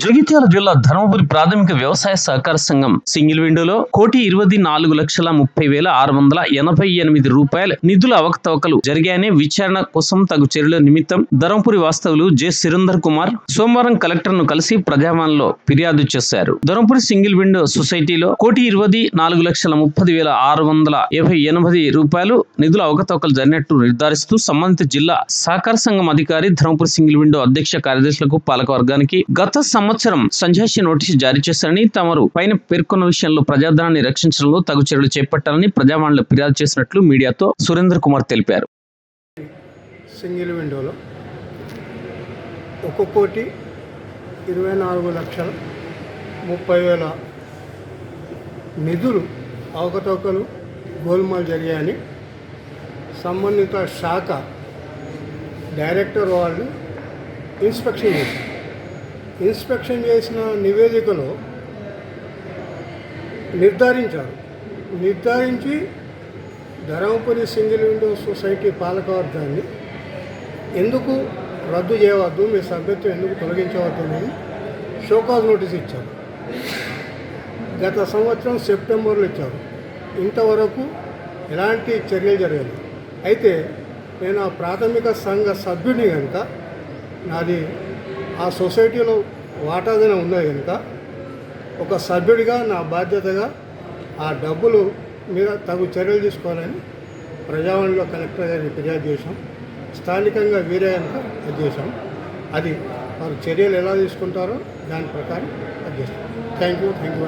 జగిత్యాల జిల్లా ధర్మపురి ప్రాథమిక వ్యవసాయ సహకార సంఘం సింగిల్ విండోలో కోటి ఇరవై నాలుగు లక్షల ముప్పై వేల ఆరు వందల ఎనభై ఎనిమిది రూపాయల నిధుల అవకతవకలు జరిగానే విచారణ కోసం తగు చర్యల నిమిత్తం ధర్మపురి వాస్తవులు జె సురేందర్ కుమార్ సోమవారం కలెక్టర్ను కలిసి ప్రజావాణిలో ఫిర్యాదు చేశారు. ధర్మపురి సింగిల్ విండో సొసైటీలో కోటి ఇరవై నాలుగు లక్షల ముప్పై వేల ఆరు వందల యాభై ఎనిమిది రూపాయలు నిధుల అవకతవకలు జరిగినట్టు నిర్ధారిస్తూ సంబంధిత జిల్లా సహకార సంఘం అధికారి ధర్మపురి సింగిల్ విండో అధ్యక్ష కార్యదర్శులకు పాలక వర్గానికి గత సంవత్సరం సంజాయిషి నోటీసు జారీ చేశారని తమరు పైన పేర్కొన్న విషయంలో ప్రజాధనాన్ని రక్షించడంలో తగు చర్యలు చేపట్టాలని ప్రజావాణిలో ఫిర్యాదు చేసినట్లు మీడియాతో సురేంద్ర కుమార్ తెలిపారు. సింగిల్ విండోలో ఒక కోటి ఇరవై నాలుగు లక్షల ముప్పై వేల నిధులు అవకతవకలు గోల్మాల్ జరిగాయని సంబంధిత శాఖ డైరెక్టర్ వాళ్ళు ఇన్స్పెక్షన్ చేశారు ఇన్స్పెక్షన్ చేసిన నివేదికలో నిర్ధారించారు. నిర్ధారించి ధర్మపురి సింగిల్ విండో సొసైటీ పాలకవర్గాన్ని ఎందుకు రద్దు చేయవద్దు మీ సభ్యత్వం ఎందుకు తొలగించవద్దు అని షోకాజ్ నోటీస్ ఇచ్చారు. గత సంవత్సరం సెప్టెంబర్లో ఇచ్చారు. ఇంతవరకు ఎలాంటి చర్యలు జరగలేదు. అయితే నేను ఆ ప్రాథమిక సంఘ సభ్యుని కనుక నాది ఆ సొసైటీలో వాటాదైనా ఉన్నది కనుక ఒక సభ్యుడిగా నా బాధ్యతగా ఆ డబ్బులు మీద తగు చర్యలు తీసుకోవాలని ప్రజావాణిలో కలెక్టర్ గారిని ఫిర్యాదు చేశాం. స్థానికంగా వీరే కనుక అది చేశాం. అది వారు చర్యలు ఎలా తీసుకుంటారో దాని ప్రకారం అది చేస్తాం. Thank you thank you.